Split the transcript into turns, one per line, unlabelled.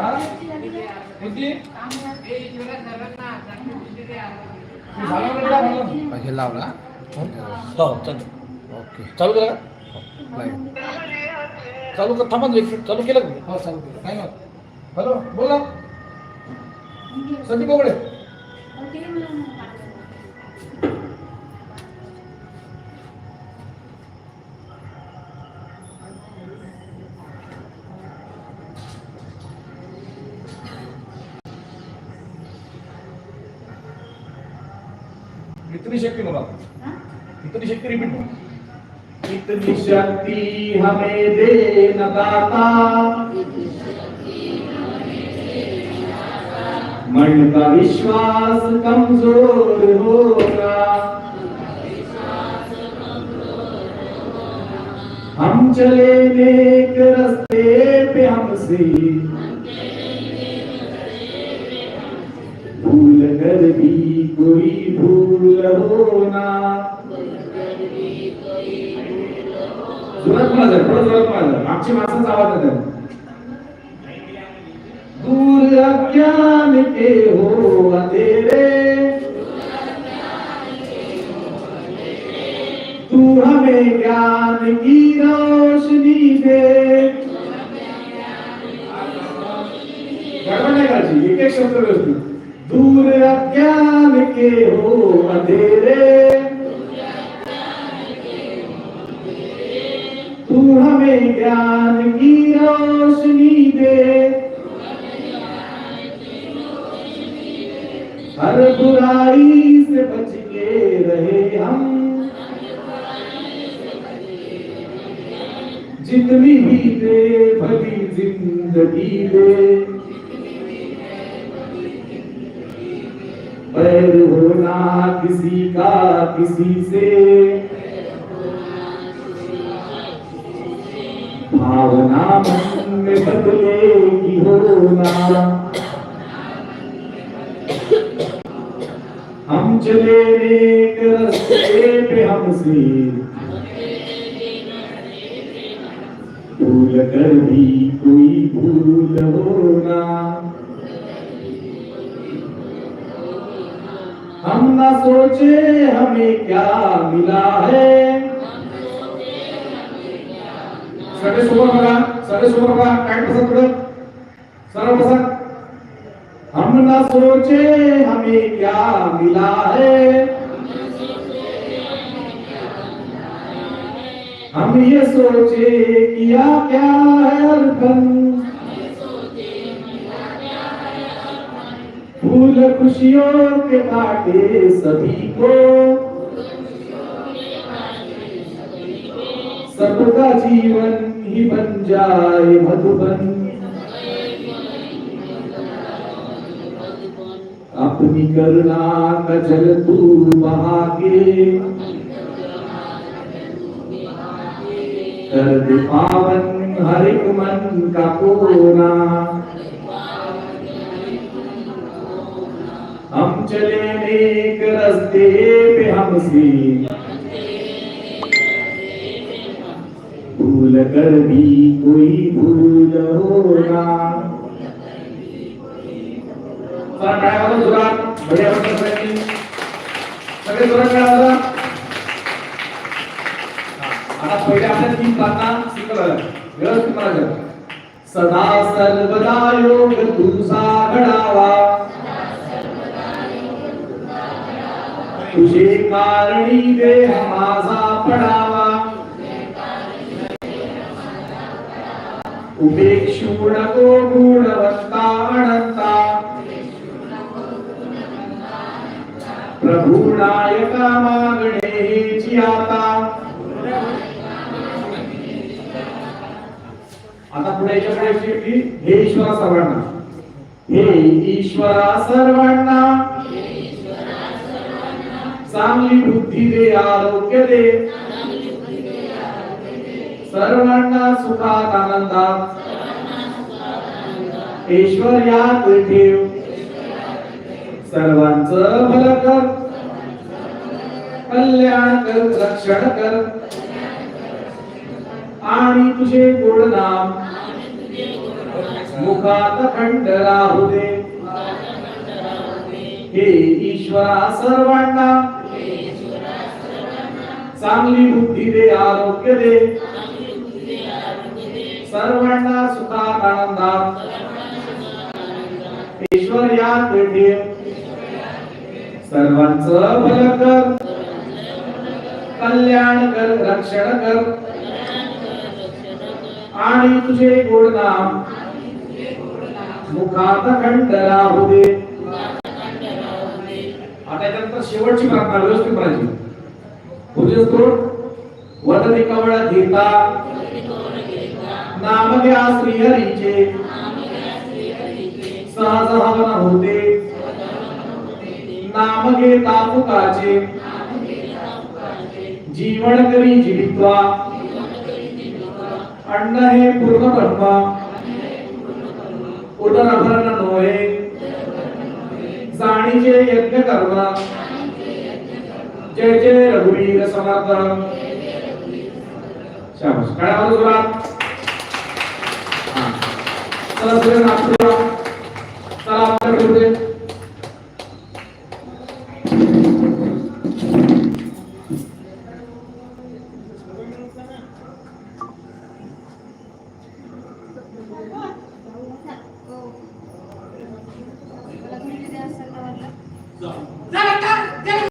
हा कोणती?
हे लावला?
हो चल.
ओके
चालू करा. चालू कर थांबा एक मिनिट. चालू केलं हो चालू केलं. काय मग हॅलो बोला. संदीप बोबडे. इतनी शक्ति बोला इतनी शक्ति रिपीट बोला इतनी शक्ति हमें दे न दाता मन का विश्वास कमजोर होगा। हम चले नेक रास्ते पे हमसे। भूल कर भी कोई भूल होना जोरात थोडं जोरात मागची आवाज येतो दूर अज्ञान के हो अंधेरे। तू हमें ज्ञान की रोशनी दे। गडबड नाही एक एक शब्द व्यवस्थित. हो अंधेरे. तू हमें ज्ञान की रोशनी दे. हर बुराई से बच के रहे हम. जितनी भी दे भली जिंदगी दे. बैर होना किसी का किसी से भावना मन में बदलेगी होना हम चले एक रस्ते पे हमसे भूल कर भी कोई भूल होना ना सोचे हमें क्या मिला है। सगळे समोर बघा सगळे समोर बघा काय पसंत पुढे सरळ बसा हम ना सोचे हमें क्या मिला है। हम ये सोचे किया क्या है अर्पण फूल खुशियों के बाटे सभी को। सबका जीवन ही बन जाए मधुबन। अपनी करुणा का जल तू बहा के कर दे पावन हर एक मन का कोना। नेक रास्ते पे हमसे भूल कर भी कोई भूल होना चला काय वाजव जोरात बढिया वाजव सगळ्यांनी सगळे जोरात काय वाजवा आता पहिले आपल्या तीन प्रार्थना शिकवल्या व्यवस्थित म्हणायचं सदा सर्वदा योग तुझा घडावा तुझे कारणी देह माझा पडावा. उपेक्षू नको गुणवत्ता अनंता प्रभू नायका मागणे हेची आता. आता पुढे याच्याकडे शेवटी हे ईश्वरा सर्वांना. हे ईश्वरा सर्वांना. चांगली बुद्धी दे आरोग्य दे. सर्वांना सुखात आनंदात. ऐश्वर्यात ठेव. सर्वांच भल कर. कल्याण कर रक्षण कर. आणि तुझे गुण नाम मुखात खंड राहू दे. हे ईश्वरा सर्वांना चांगली बुद्धी दे आरोग्य दे. सर्वांना सुखात आनंदात ईश्वर या पेठे सर्वांचं भल कर. कल्याण कर रक्षण कर. आणि तुझे गोड नाम मुखात खंड राहू दे. आता त्यानंतर शेवटची प्रार्थना व्यवस्थित पाहिजे पूजेस करून वदनी कवळ घेता नाम घ्या श्रीहरीचे सहज हवन होते नाम घेता फुकाचे जीवन करी जीवित्वा अन्न हे पूर्ण ब्रह्म उदरभरण नोहे जाणीचे यज्ञ कर्म जय जय रघुवीर समर्थ शाबास काय आवाज तुला चला सगळे नागपूरला चला आपल्याकडे